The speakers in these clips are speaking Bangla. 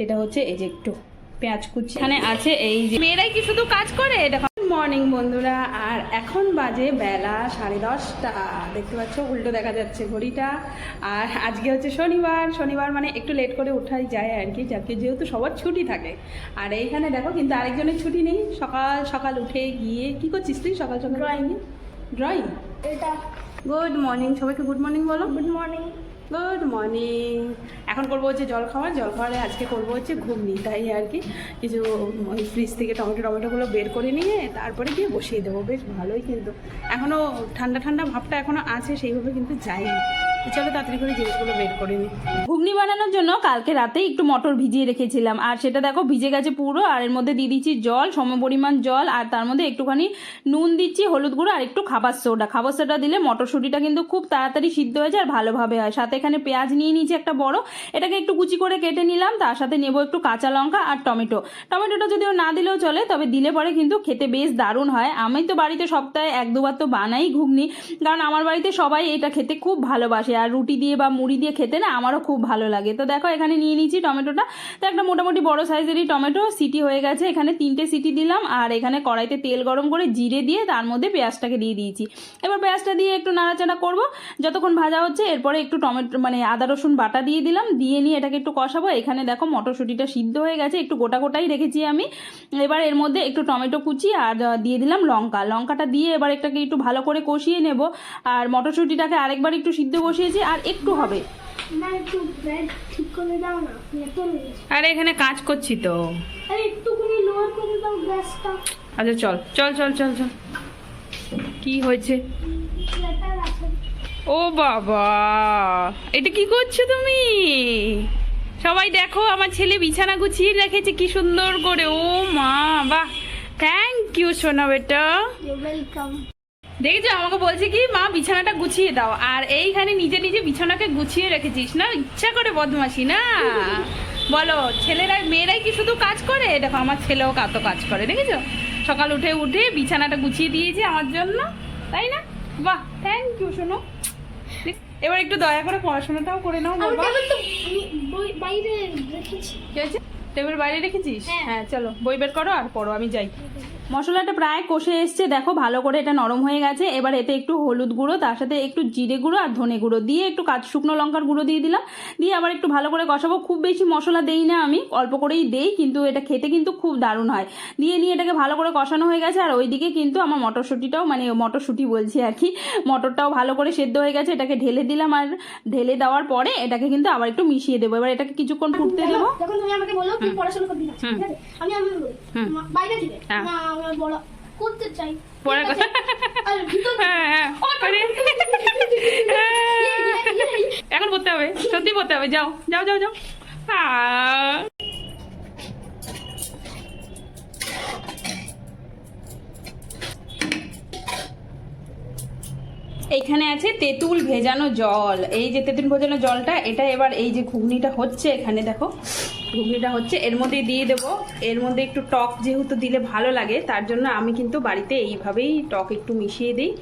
সেটা হচ্ছে এই যে একটু পেঁয়াজ কুচি। এখানে আছে এই যে মেয়েরাই কি শুধু কাজ করে? দেখো মর্নিং বন্ধুরা। আর এখন বাজে বেলা সাড়ে দশটা। দেখতে পাচ্ছ উল্টো দেখা যাচ্ছে ঘড়িটা। আর আজকে হচ্ছে শনিবার। শনিবার মানে একটু লেট করে ওঠাই যায় আর কি যাকে যেহেতু সবার ছুটি থাকে। আর এইখানে দেখো কিন্তু আরেকজনের ছুটি নেই। সকাল সকাল উঠে গিয়ে কি করছিস তুই সকাল সকাল ড্রয়িং ড্রয়িং এটা। গুড মর্নিং সবাইকে গুড মর্নিং বলো। গুড মর্নিং গুড মর্নিং এখন করব হচ্ছে জল খাওয়ার জল খাওয়ারে আজকে করব হচ্ছে ঘুগনি। তাই আর কি কিছু ওই ফ্রিজ থেকে টমেটো টমেটোগুলো বের করে নিয়ে তারপরে গিয়ে বসিয়ে দেবো। বেশ ভালোই কিন্তু। এখনও ঠান্ডা ঠান্ডা ভাবটা এখনও আছে, সেইভাবে কিন্তু যায়নি বের করে নিই ঘুগনি বানানোর জন্য কালকে রাতে একটু মটর ভিজিয়ে রেখেছিলাম। আর সেটা দেখো ভিজে গেছে পুরো, আর এর মধ্যে দিয়ে দিচ্ছি জল সম পরিমাণ জল, আর তার মধ্যে একটুখানি নুন দিচ্ছি, হলুদ গুঁড়ো, আর একটু খাবার সোডা। খাবার সোডা দিলে মটরশুঁটিটা কিন্তু খুব তাড়াতাড়ি সিদ্ধ হয়ে যায় আর ভালোভাবে হয়। সাথে এখানে পেঁয়াজ নিয়ে নিয়েছি একটা বড়। এটাকে একটু কুচি করে কেটে নিলাম। তার সাথে নেব একটু কাঁচা লঙ্কা আর টমেটো। টমেটোটা যদিও না দিলেও চলে, তবে দিলে পরে কিন্তু খেতে বেশ দারুণ হয়। আমি তো বাড়িতে সপ্তাহে এক দুবার তো বানাই ঘুগনি, কারণ আমার বাড়িতে সবাই এটা খেতে খুব ভালোবাসে। আর রুটি দিয়ে বা মুড়ি দিয়ে খেতে না আমারও খুব ভালো লাগে। তো দেখো, এখানে নিয়ে নিয়েছি টমেটোটা। তো একটা মোটামুটি বড় সাইজেরই টমেটো, সিটি হয়ে গেছে। এখানে তিনটে সিটি দিলাম আর এখানে কড়াইতে তেল গরম করে জিরে দিয়ে তার মধ্যে পেঁয়াজটাকে দিয়ে দিয়েছি। এবার পেঁয়াজটা দিয়ে একটু নাড়াচাড়া করব। যতক্ষণ ভাজা হচ্ছে এরপরে একটু টমেটো মানে আদা, রসুন বাটা দিয়ে দিলাম। দিয়ে নিয়ে এটাকে একটু কষাবো। এখানে দেখো, মটরশুঁটিটা সিদ্ধ হয়ে গেছে। একটু গোটা গোটাই রেখেছি আমি। এবার এর মধ্যে একটু টমেটো কুচি আর দিয়ে দিলাম লঙ্কা। লঙ্কাটা দিয়ে এবার এটাকে একটু ভালো করে কষিয়ে নেব। আর মটরশুঁটিটাকে আরেকবার একটু সিদ্ধ বসিয়েছি আর একটু হবে। না একটু ব্রেড ঠিক করে দাও না এত নেই আরে এখানে কাজ করছি তো। আরে একটুখানি লোয়ার করে দাও গ্যাসটা। আচ্ছা চল চল চল চল চল। কি হয়েছে? ও বাবা এটা কি করছ তুমি? সবাই দেখো আমার ছেলে বিছানা গুছিয়ে রেখেছে কি সুন্দর করে। ও মা বাহ। থ্যাংক ইউ সোনা বেটা। ওয়েলকাম দেখেছ আমাকে বলছে কি মা বিছানাটা গুছিয়ে দাও। আর এইখানে নিজে নিজে বিছানাকে গুছিয়ে রেখেছিস না? ইচ্ছা করে বদমাসি না? বলো ছেলেরা মেয়েরাই কি শুধু কাজ করে? দেখো আমার ছেলেও কত কাজ করে দেখেছ? সকাল উঠে উঠে বিছানাটা গুছিয়ে দিয়েছে আমার জন্য তাই না? বাহ থ্যাংক ইউ শোনো এবার একটু দয়া করে পড়াশোনাটাও করে নাও বাবা। বাইরে রেখেছি। টেবিল বাইরে রেখেছিস? হ্যাঁ। হ্যাঁ চলো বই বের করো আর পড়ো আমি যাই। মশলাটা প্রায় কষে এসছে দেখো ভালো করে এটা নরম হয়ে গেছে। এবার এতে একটু হলুদ গুঁড়ো তার সাথে একটু জিরে গুঁড়ো আর ধনে গুঁড়ো দিয়ে একটু কাঁচ শুকনো লঙ্কার গুঁড়ো দিয়ে দিলাম। দিয়ে আবার একটু ভালো করে কষাবো। খুব বেশি মশলা দেই না আমি অল্প করেই দেই কিন্তু এটা খেতে কিন্তু খুব দারুণ হয়। দিয়ে নিয়ে এটাকে ভালো করে কষানো হয়ে গেছে আর ওইদিকে কিন্তু আমার মটরশুঁটিটাও মানে মটরশুঁটি বলছি আর কি মটরটাও ভালো করে সেদ্ধ হয়ে গেছে। এটাকে ঢেলে দিলাম আর ঢেলে দেওয়ার পরে এটাকে কিন্তু আবার একটু মিশিয়ে দেবো। এবার এটাকে কিছুক্ষণ ফুটতে দেবো। যখন তুমি আমাকে বলো পড়াশোনা করবি না ঠিক আছে? আমি আমি বাইরে থেকে হ্যাঁ। আমার বড় করতে চাই। পড়ার হ্যাঁ হ্যাঁ আরে। এখন পড়তে হবে সত্যি পড়তে হবে। যাও যাও যাও যাও। আহ। এইখানে আছে তেঁতুল ভেজানো জল। এই যে তেঁতুল ভেজানো জলটা এটা এবার এই যে ঘুগনিটা হচ্ছে এখানে দেখো। ঘুগনিটা হচ্ছে, এর মধ্যে দিয়ে দেবো। এর মধ্যে একটু টক যেহেতু দিলে ভালো লাগে, তার জন্য আমি কিন্তু বাড়িতে এইভাবেই টক একটু মিশিয়ে দিই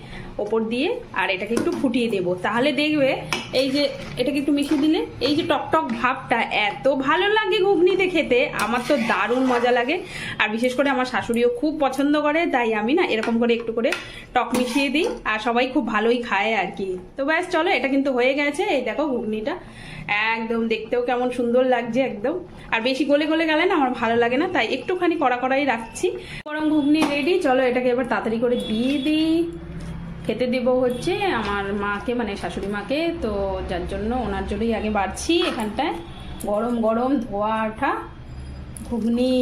ওপর দিয়ে, আর এটাকে একটু ফুটিয়ে দেবো। তাহলে দেখবে, এই যে এটাকে একটু মিশিয়ে দিলে, এই যে টক টক ভাবটা এত ভালো লাগে ঘুগনিতে খেতে, আমার তো দারুণ মজা লাগে। আর বিশেষ করে আমার শাশুড়িও খুব পছন্দ করে, তাই আমি না এরকম করে একটু করে টক মিশিয়ে দিই, আর সবাই খুব ভালোই খায় আর কি। তো ব্যাস, চলো, এটা কিন্তু হয়ে গেছে, এই দেখো ঘুগনিটা। একদম দেখতেও কেমন সুন্দর লাগছে একদম। আর বেশি গলে গলে গেলে না আমার ভালো লাগে না, তাই একটুখানি কড়া কড়াই রাখছি। গরম ঘুগনি রেডি চলো এটাকে এবার তাড়াতাড়ি করে দিয়ে দিই। খেতে দেব হচ্ছে আমার মাকে মানে শাশুড়ি মাকে, তো যার জন্য ওনার জন্যই আগে বাড়ছি এখানটায়। গরম গরম ধোয়া আঠা ঘুগনি।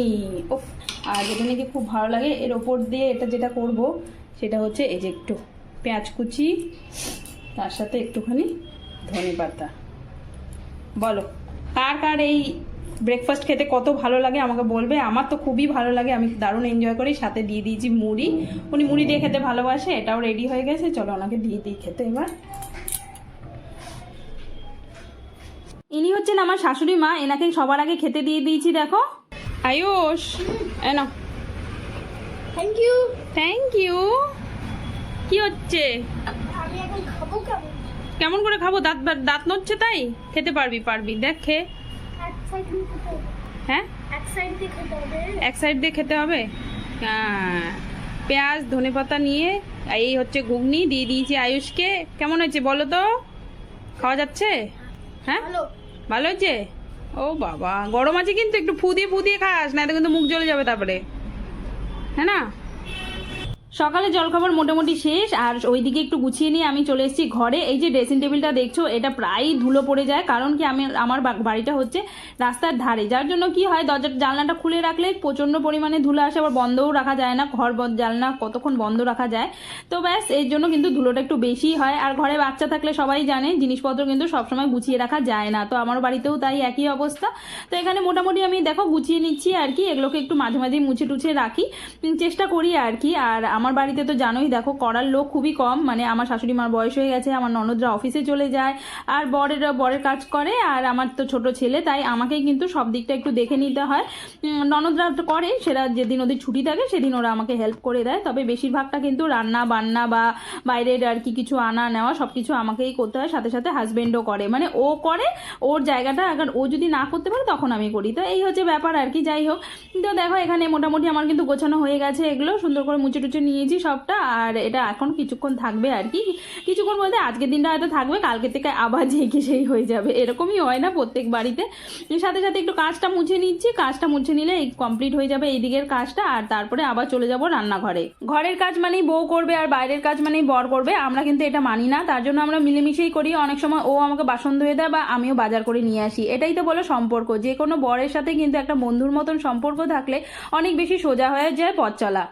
ওফ আর যেটা নাকি খুব ভালো লাগে, এর ওপর দিয়ে এটা যেটা করব, সেটা হচ্ছে এই যে একটু পেঁয়াজ কুচি, তার সাথে একটুখানি ধনে পাতা বলো। কার কার এই ব্রেকফাস্ট খেতে কত ভালো লাগে আমাকে বলবে? আমার তো খুবই ভালো লাগে আমি দারুণ এনজয় করি। সাথে দিয়ে দিয়েছি মুড়ি। উনি মুড়ি দিয়ে খেতে ভালোবাসে এটাও রেডি হয়ে গেছে। চলো ওনাকে দিয়ে দিই খেতে এবার। ইনি হচ্ছেন আমার শাশুড়ি মা এনাকে সবার আগে খেতে দিয়ে দিয়েছি দেখো। আয়ুষ এনো থ্যাংক ইউ থ্যাংক ইউ কি হচ্ছে? আমি এখন খাব কেমন? কেমন করে খাব? দাঁত দাঁত নড়ছে তাই? খেতে পারবি পারবি। দেখ কোথায়? হ্যাঁ? এক সাইড দিয়ে খেতে হবে? এক সাইড দিয়ে খেতে হবে হ্যাঁ। পেঁয়াজ ধনেপাতা নিয়ে এই হচ্ছে ঘুগনি দিয়ে দিয়েছি আয়ুষকে। কেমন হয়েছে বলো তো? খাওয়া যাচ্ছে? হ্যাঁ? ভালো। হয়েছে? ও বাবা। গরম আছে কিন্তু একটু ফুদিয়ে ফুদিয়ে খাস না কিন্তু মুখ জ্বলে যাবে তারপরে। হ্যাঁ না? সকালে জলখাবার মোটামুটি শেষ, আর ওইদিকে একটু গুছিয়ে নিয়ে আমি চলে এসেছি ঘরে। এই যে ড্রেসিং টেবিলটা দেখছ, এটা প্রায়ই ধুলো পড়ে যায়, কারণ কি আমি, আমার বাড়িটা হচ্ছে রাস্তার ধারে। যার জন্য কি হয় দরজার জানলাটা খুলে রাখলে প্রচণ্ড পরিমাণে ধুলো আসে, আবার বন্ধও রাখা যায় না, ঘর জানলা কতক্ষণ বন্ধ রাখা যায়। তো ব্যাস, এর জন্য কিন্তু ধুলোটা একটু বেশি হয়। আর ঘরে বাচ্চা থাকলে সবাই জানে, জিনিসপত্র কিন্তু সবসময় গুছিয়ে রাখা যায় না। তো আমার বাড়িতেও তাই একই অবস্থা। তো এখানে মোটামুটি আমি, দেখো, গুছিয়ে নিচ্ছি আর কি। এগুলোকে একটু মাঝে মাঝে মুছে টুছে রাখি চেষ্টা করি আর কি। আর আমার বাড়িতে তো জানোই, দেখো করার লোক খুবই কম মানে আমার শাশুড়ি মার বয়স হয়ে গেছে, আমার ননদরা অফিসে চলে যায়, আর বরের বরের কাজ করে, আর আমার তো ছোট ছেলে, তাই আমাকেই কিন্তু সব দিকটা একটু দেখে নিতে হয়। ননদরা তো করে সেটা যেদিন ওদের ছুটি থাকে, সেদিন ওরা আমাকে হেল্প করে দেয়, তবে বেশিরভাগটা কিন্তু রান্না বান্না বা বাইরের আর কি কিছু আনা নেওয়া সব কিছু আমাকেই করতে হয়, সাথে সাথে হাজব্যান্ডও করে। মানে ও করে, ওর জায়গাটা আবার ও যদি না করতে পারে, তখন আমি করি। তো এই হচ্ছে ব্যাপার আর কি, যাই হোক। তো দেখো, এখানে মোটামুটি আমার কিন্তু গোছানো হয়ে গেছে এগুলো, সুন্দর করে মুছে টুচে নিয়েছি সবটা, আর এটা এখন কিছুক্ষণ থাকবে আর কি। কিছুক্ষণ বলতে আজকের দিনটা হয়তো থাকবে, কালকে থেকে আবার জেগে সেই হয়ে যাবে। এরকমই হয় না প্রত্যেক বাড়িতে। সাথে সাথে একটু কাজটা মুছে নিচ্ছি, কাজটা মুছে নিলে এই কমপ্লিট হয়ে যাবে এই দিকের কাজটা, আর তারপরে আবার চলে যাব রান্নাঘরে। ঘরের কাজ মানেই বউ করবে আর বাইরের কাজ মানেই বর করবে, আমরা কিন্তু এটা মানি না। তার জন্য আমরা মিলেমিশেই করি। অনেক সময় ও আমাকে বাসন ধুয়ে দেয় বা আমিও বাজার করে নিয়ে আসি। এটাই তো বলো সম্পর্ক। যে কোনো বরের সাথে কিন্তু একটা বন্ধুর মতন সম্পর্ক থাকলে অনেক বেশি সোজা হয়ে যায় পথ চলা।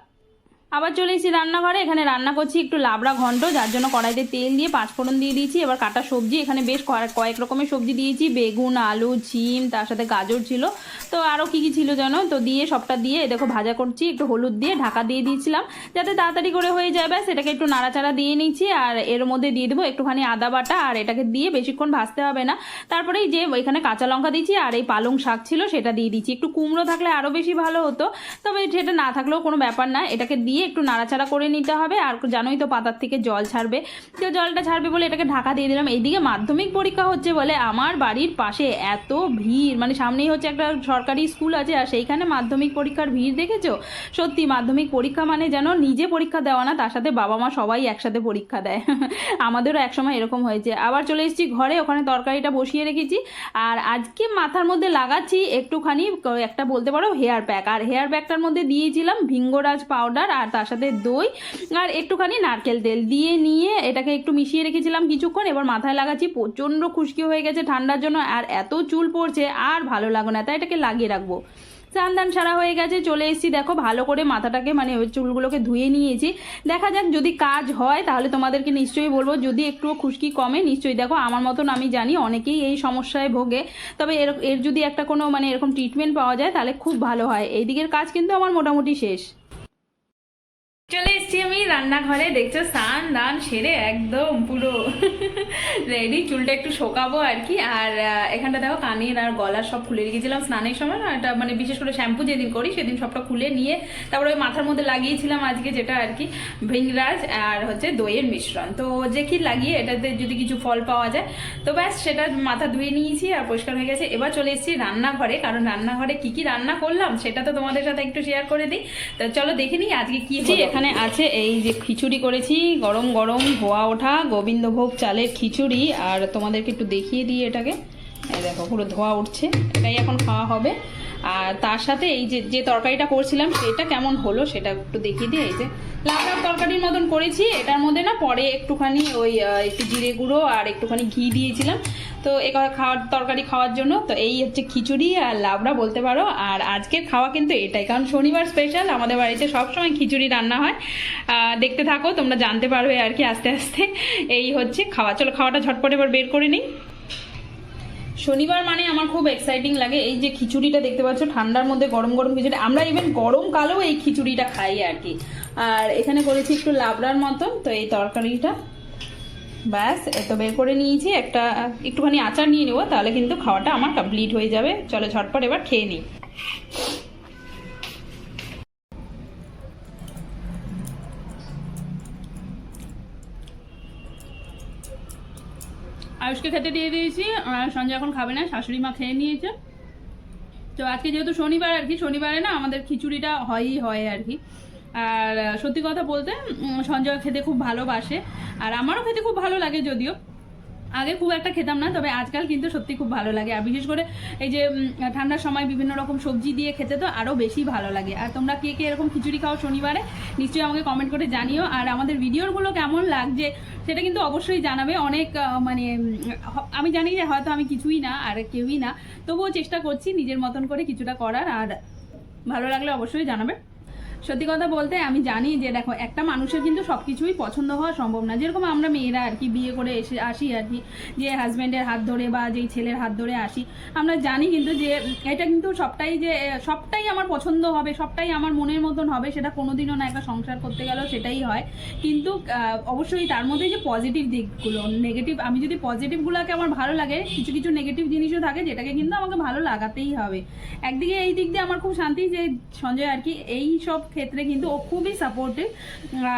আবার চলে এসেছি রান্নাঘরে, এখানে রান্না করছি একটু লাবড়া ঘন্ট, যার জন্য কড়াইতে তেল দিয়ে পাঁচফোড়ন দিয়ে দিয়েছি। এবার কাটা সবজি, এখানে বেশ কয়েক রকমের সবজি দিয়েছি। বেগুন, আলু, ঝিম, তার সাথে গাজর ছিল। তো আরও কী কী ছিল জানো তো দিয়ে সবটা দিয়ে দেখো ভাজা করছি, একটু হলুদ দিয়ে ঢাকা দিয়ে দিয়েছিলাম। যাতে তাড়াতাড়ি করে হয়ে যায়, ব্যাস, এটাকে একটু নাড়াচাড়া দিয়ে নিচ্ছি আর এর মধ্যে দিয়ে দেবো একটুখানি আদা বাটা, আর এটাকে দিয়ে বেশিক্ষণ ভাজতে হবে না। তারপরে যে এখানে কাঁচা লঙ্কা দিচ্ছি আর এই পালং শাক ছিল, সেটা দিয়ে দিচ্ছি একটু কুমড়ো থাকলে আরও বেশি ভালো হতো, তবে সেটা না থাকলেও কোনো ব্যাপার না। এটাকে দিয়ে একটু নাড়াচাড়া করে নিতে হবে। আর জানোই তো পাতার থেকে জল ছাড়বে। তো জলটা ছাড়বে বলে এটাকে ঢাকা দিয়ে দিলাম। এইদিকে মাধ্যমিক পরীক্ষা হচ্ছে বলে আমার বাড়ির পাশে এত ভিড়। মানে সামনেই হচ্ছে একটা সরকারি স্কুল আছে, আর সেইখানে মাধ্যমিক পরীক্ষার ভিড় দেখেছ? সত্যি মাধ্যমিক পরীক্ষা মানে যেন নিজে পরীক্ষা দেওয়া না, তার সাথে বাবা মা সবাই একসাথে পরীক্ষা দেয়। আমাদেরও একসময় এরকম হয়েছে। আবার চলে এসেছি ঘরে, ওখানে তরকারিটা বসিয়ে রেখেছি। আর আজকে মাথার মধ্যে লাগাচ্ছি একটুখানি একটা বলতে পারো হেয়ার প্যাক। আর হেয়ার প্যাকটার মধ্যে দিয়েছিলাম ভিঙ্গরাজ পাউডার আর তার সাথে দই আর একটুখানি নারকেল তেল দিয়ে নিয়ে এটাকে একটু মিশিয়ে রেখেছিলাম কিছুক্ষণ। এবার মাথায় লাগাচ্ছি, প্রচণ্ড খুশকি হয়ে গেছে ঠান্ডার জন্য আর এত চুল পড়ছে আর ভালো লাগো না, তাই এটাকে লাগিয়ে রাখব। স্নান দান সারা হয়ে গেছে, চলে এসেছি। দেখো ভালো করে মাথাটাকে মানে ওই চুলগুলোকে ধুয়ে নিয়েছি। দেখা যাক যদি কাজ হয় তাহলে তোমাদেরকে নিশ্চয়ই বলব, যদি একটুও খুশকি কমে নিশ্চয়ই। দেখো আমার মতন আমি জানি অনেকেই এই সমস্যায় ভোগে, তবে এর এর যদি একটা কোনো মানে এরকম ট্রিটমেন্ট পাওয়া যায় তাহলে খুব ভালো হয়। এই দিকের কাজ কিন্তু আমার মোটামুটি শেষ। চলে এসেছি আমি রান্নাঘরে দেখছ স্নান দান সেরে একদম পুরো রেডি চুলটা একটু শোকাবো আর কি আর এখানটা দেখো কানের আর গলার সব খুলে রেখেছিলাম স্নানের সময়। না এটা মানে বিশেষ করে শ্যাম্পু যেদিন করি সেদিন সবটা খুলে নিয়ে তারপরে ওই মাথার মধ্যে লাগিয়েছিলাম আজকে যেটা আর কি ভিংরাজ আর হচ্ছে দইয়ের মিশ্রণ। তো যে কি লাগিয়ে এটাতে যদি কিছু ফল পাওয়া যায় তো ব্যাস সেটা মাথা ধুয়ে নিয়েছি আর পরিষ্কার হয়ে গেছে। এবার চলে এসেছি রান্নাঘরে কারণ রান্নাঘরে কি কি রান্না করলাম সেটা তো তোমাদের সাথে একটু শেয়ার করে দিই। তো চলো দেখে নিই আজকে কি। এখানে আছে এই যে খিচুড়ি করেছি, গরম গরম হোয়া ওঠা, গোবিন্দভোগ চালের খিচুড়ি, আর তোমাদেরকে একটু দেখিয়ে দিই এটাকে। এই দেখো, পুরো ধোয়া উঠছে, এটাই এখন খাওয়া হবে। আর তার সাথে এই যে যে তরকারিটা করছিলাম, সেটা কেমন হলো সেটা একটু দেখিয়ে দিই। এই যে, লাবড়ার তরকারির মতন করেছি, এটার মধ্যে না পরে একটুখানি ওই একটু জিরে গুঁড়ো আর একটুখানি ঘি দিয়েছিলাম। তো এ খাওয়ার, তরকারি খাওয়ার জন্য, তো এই হচ্ছে খিচুড়ি আর লাবড়া বলতে পারো। আর আজকের খাওয়া কিন্তু এটাই, কারণ শনিবার স্পেশাল আমাদের বাড়িতে সবসময় খিচুড়ি রান্না হয়। দেখতে থাকো, তোমরা জানতে পারবে আর কি আস্তে আস্তে। এই হচ্ছে খাওয়া, চলো খাওয়াটা ঝটপট এবার বের করে নিই। শনিবার মানে আমার খুব এক্সাইটিং লাগে। এই যে খিচুড়িটা দেখতে পাচ্ছ, ঠান্ডার মধ্যে গরম গরম খিচুড়ি। আমরা ইভেন গরমকালেও এই খিচুড়িটা খাই আর কি আর এখানে করেছি একটু লাবড়ার মতন, তো এই তরকারিটা। ব্যাস এত বের করে নিয়েছি। একটা, একটুখানি আচার নিয়ে নেব, তাহলে কিন্তু খাওয়াটা আমার কমপ্লিট হয়ে যাবে। চলো ঝটপট এবার খেয়ে নিই। আয়ুষকে খেতে দিয়ে দিয়েছি। সঞ্জয় এখন খাবে না, শাশুড়ি মা খেয়ে নিয়েছে। তো আজকে যেহেতু শনিবার আর কি, শনিবারে না আমাদের খিচুড়িটা হয়ই হয় আর কি। আর সত্যি কথা বলতে সঞ্জয় খেতে খুব ভালোবাসে। আর আমারও খেতে খুব ভালো লাগে যদিও। আগে খুব একটা খেতাম না, তবে আজকাল কিন্তু সত্যি খুব ভালো লাগে। আর বিশেষ করে এই যে ঠান্ডার সময় বিভিন্ন রকম সবজি দিয়ে খেতে তো আরও বেশি ভালো লাগে। আর তোমরা কে কে এরকম খিচুড়ি খাও শনিবারে, নিশ্চয়ই আমাকে কমেন্ট করে জানিও। আর আমাদের ভিডিওগুলো কেমন লাগছে, সেটা কিন্তু অবশ্যই জানাবে। অনেক মানে আমি জানি যে হয়তো আমি কিছুই না, আর কেউই না। তবুও চেষ্টা করছি নিজের মতন করে কিছুটা করার। আর ভালো লাগলে অবশ্যই জানাবে। সত্যি কথা বলতে আমি জানি যে দেখো, একটা মানুষের কিন্তু সব কিছুই পছন্দ হওয়া সম্ভব না। যেরকম আমরা মেয়েরা আর কি বিয়ে করে এসে আসি আর কি, যে হাজব্যান্ডের হাত ধরে বা যেই ছেলের হাত ধরে আসি, আমরা জানি কিন্তু যে এটা কিন্তু সবটাই যে সবটাই আমার পছন্দ হবে, সবটাই আমার মনের মতন হবে, সেটা কোনোদিনও না একটা সংসার করতে গেলেও সেটাই হয়। কিন্তু অবশ্যই তার মধ্যে যে পজিটিভ দিকগুলো নেগেটিভ আমি যদি পজিটিভগুলোকে আমার ভালো লাগে, কিছু কিছু নেগেটিভ জিনিসও থাকে যেটাকে কিন্তু আমাকে ভালো লাগাতেই হবে। একদিকে এই দিক দিয়ে আমার খুব শান্তি যে সঞ্জয় আর কি, এই সব ক্ষেত্রে কিন্তু ও খুবই সাপোর্টিভ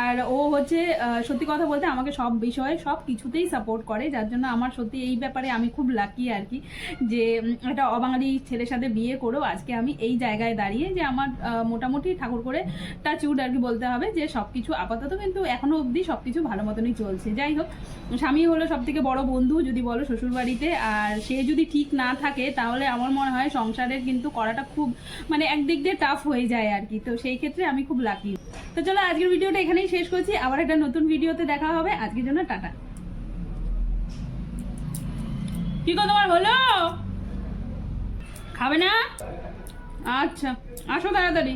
আর ও হচ্ছে সত্যি কথা বলতে আমাকে সব বিষয়ে, সব কিছুতেই সাপোর্ট করে। যার জন্য আমার সত্যি এই ব্যাপারে আমি খুব লাকি আর কি, যে একটা অবাঙালি ছেলের সাথে বিয়ে করেও আজকে আমি এই জায়গায় দাঁড়িয়ে যে আমার মোটামুটি ঠাকুর করে টাচউড আর কি বলতে হবে যে সব কিছু আপাতত কিন্তু এখনও অবধি সব কিছু ভালো মতনই চলছে। যাই হোক, স্বামী হলো সব থেকে বড় বন্ধু যদি বলো শ্বশুরবাড়িতে। আর সে যদি ঠিক না থাকে, তাহলে আমার মনে হয় সংসারের কিন্তু করাটা খুব মানে একদিক দিয়ে টাফ হয়ে যায় আর কি। তো সেই ক্ষেত্রে আমি খুব লাকি তো চলো আজকের ভিডিওটা এখানেই শেষ করছি। আবার একটা নতুন ভিডিওতে দেখা হবে। আজকের জন্য টাটা। কি কো তোমার হলো? খাবে না? আচ্ছা আসো তাড়াতাড়ি।